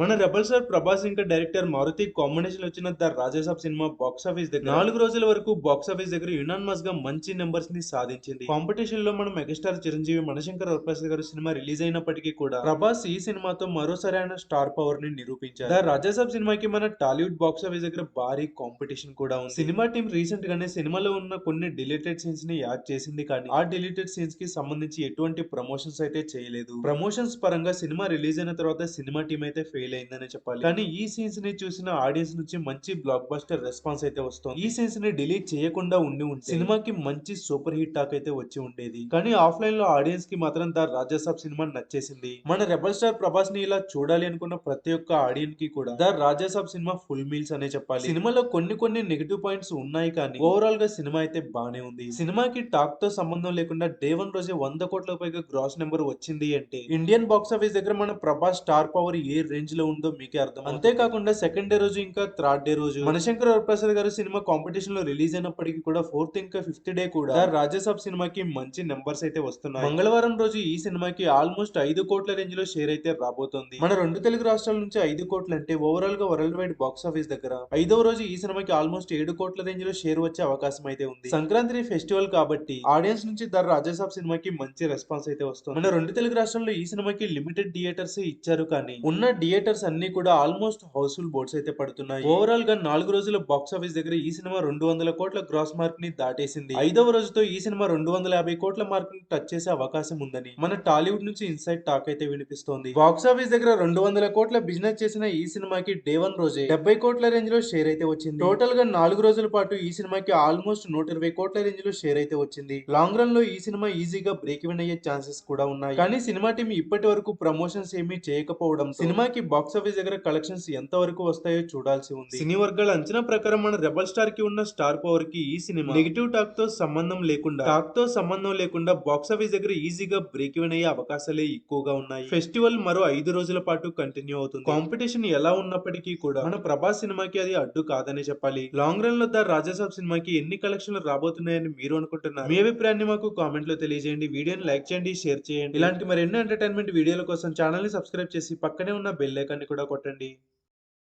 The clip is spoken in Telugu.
మన రెబల్ సార్ ప్రభాస్ ఇంకా డైరెక్టర్ మారుతి కాంబినేషన్ వచ్చిన the Rajasaab cinema box office దగ్గర నాలుగు రోజుల వరకు బాక్స్ ఆఫీస్ దగ్గర యునాన్మస్గా మంచి నెంబర్స్ని సాధించింది. కాంపిటీషన్లో మన మెగాస్టార్ చిరంజీవి మనశంకర్ వరప్రసాద్ గారు సినిమా రిలీజ్ అయినప్పటికీ కూడా ప్రభాస్ ఈ సినిమాతో మరోసారి ఆయన స్టార్ పవర్ని నిరూపించారు. ద రాజాసాబ్ సినిమాకి మన టాలీవుడ్ బాక్స్ ఆఫీస్ దగ్గర భారీ కాంపిటీషన్ కూడా ఉంది. సినిమా టీం రీసెంట్ గానే సినిమాలో ఉన్న కొన్ని డిలీటెడ్ సీన్స్ని యాడ్ చేసింది కానీ ఆ డిలీటెడ్ సీన్స్కి సంబంధించి ఎటువంటి ప్రమోషన్స్ అయితే చేయలేదు. ప్రమోషన్స్ పరంగా సినిమా రిలీజ్ అయిన తర్వాత సినిమా టీం అయితే ఫెయిల్ అయిందనే చెప్పాలి. కానీ ఈ సీన్స్ని చూసిన ఆడియన్స్ నుంచి మంచి బ్లాక్ బస్టర్ రెస్పాన్స్ అయితే వస్తుంది. ఈ సీన్స్ని డిలీట్ చేయకుండా ఉండి ఉంటే సినిమాకి మంచి సూపర్ హిట్ టాక్ అయితే వచ్చి ఉండేది. కానీ ఆఫ్లైన్లో ఆడియన్స్కి మాత్రం ద రాజాసాబ్ సినిమా నచ్చేసింది. మన రెబల్ స్టార్ ప్రభాస్ని ఇలా చూడాలి అనుకున్న ప్రతి ఒక్క ఆడియన్స్కి కూడా the Raja Saab cinema full meals అనే చెప్పాలి. సినిమాలో కొన్ని కొన్ని నెగిటివ్ పాయింట్స్ ఉన్నాయి కానీ ఓవరాల్గా సినిమా అయితే బానే ఉంది. సినిమాకి టాక్తో సంబంధం లేకుండా డే వన్ రోజే వంద కోట్ల పైగా గ్రాస్ నెంబర్ వచ్చింది అంటే ఇండియన్ బాక్స్ ఆఫీస్ దగ్గర మన ప్రభాస్ స్టార్ పవర్ ఏ రేంజ్లో ఉందో మీకే అర్థం అంతేకాకుండా సెకండ్ డే రోజు ఇంకా థర్డ్ డే రోజు మనశంకర్ వరప్రసాద్ గారు సినిమా కాంపిటీషన్లో రిలీజ్ అయినప్పటికీ కూడా ఫోర్త్ ఇంకా ఫిఫ్త్ డే కూడా రాజాసాబ్ సినిమాకి మంచి నెంబర్స్ అయితే వస్తున్నాయి. మంగళవారం రోజు ఈ సినిమాకి ఆల్మోస్ట్ ఐదు కోట్ల రేంజ్లో షేర్ అయితే రాబోతోంది. మన రెండు తెలుగు రాష్ట్రాల నుంచి ఐదు కోట్లు అంటే ఓవరాల్గా వరల్డ్ వైడ్ బాక్స్ ఆఫీస్ దగ్గర ఐదవ రోజు ఈ సినిమాకి ఆల్మోస్ట్ ఏడు కోట్ల రేంజ్లో షేర్ వచ్చే అవకాశం అయితే ఉంది. సంక్రాంతి ఫెస్టివల్ కాబట్టి ఆడియన్స్ నుంచి ద రాజాసాబ్ సినిమాకి మంచి రెస్పాన్స్ అయితే వస్తుంది. మన రెండు తెలుగు రాష్ట్రాల్లో ఈ సినిమాకి లిమిటెడ్ థియేటర్స్ ఇచ్చారు కానీ ఉన్న థియేటర్స్ అన్ని కూడా ఆల్మోస్ట్ హౌస్ఫుల్ బోర్డ్స్ అయితే పడుతున్నాయి. ఓవరాల్గా నాలుగు రోజుల బాక్స్ ఆఫీస్ దగ్గర ఈ సినిమా రెండు వందల కోట్ల గ్రాస్ మార్క్ని దాటేసింది. ఐదవ రోజుతో ఈ సినిమా రెండు వందల యాభై కోట్ల మార్క్ని టచ్ చేసే అవకాశం ఉందని మన టాలీవుడ్ నుంచి ఇన్సైడ్ టాక్ అయితే వినిపిస్తోంది. బాక్స్ ఆఫీస్ దగ్గర రెండు వందల కోట్ల బిజినెస్ చేసిన ఈ సినిమాకి డే వన్ రోజే డెబ్బై కోట్ల రేంజ్లో షేర్ అయితే వచ్చింది. టోటల్గా నాలుగు రోజుల పాటు ఈ సినిమాకి ఆల్మోస్ట్ నూట ఇరవై కోట్ల రేంజ్లో షేర్ అయితే వచ్చింది. లాంగ్ రన్లో ఈ సినిమా ఈజీగా బ్రేక్ ఈవెన్ అయ్యే ఛాన్సెస్ కూడా ఉన్నాయి. కానీ సినిమా టీం ఇప్పటి వరకు ప్రమోషన్స్ ఏమీ చేయకపోవడం సినిమాకి బాక్స్ ఆఫీస్ దగ్గర కలెక్షన్స్ ఎంత వరకు వస్తాయో చూడాల్సి ఉంది. సినీ వర్గాల అంచనా ప్రకారం మన రెబల్ స్టార్కి ఉన్న స్టార్ పవర్కి ఈ సినిమా నెగిటివ్ టాక్తో సంబంధం లేకుండా టాక్తో సంబంధం లేకుండా బాక్స్ ఆఫీస్ దగ్గర ఈజీగా బ్రేక్ ఈవెన్ అయ్యే అవకాశాలే ఎక్కువగా ఉన్నాయి. ఫెస్టివల్ మరో ఐదు రోజుల పాటు కంటిన్యూ అవుతుంది. కాంపిటీషన్ ఎలా ఉన్నప్పటికీ కూడా మన ప్రభాస్ సినిమాకి అది అడ్డు కాదనే చెప్పాలి. లాంగ్ రన్లో ద రాజాసాబ్ సినిమాకి ఎన్ని కలెక్షన్లు రాబోతున్నాయని మీరు అనుకుంటున్నారు? మీ అభిప్రాయాన్ని మాకు కామెంట్లో తెలియజేయండి. వీడియోని లైక్ చేయండి షేర్ చేయండి. ఇలాంటి మరి ఎన్నో ఎంటర్టైన్మెంట్ వీడియోల కోసం ఛానల్ని సబ్స్క్రైబ్ చేసి పక్కనే ఉన్న బెల్ ఐకాన్ని కూడా కొట్టండి.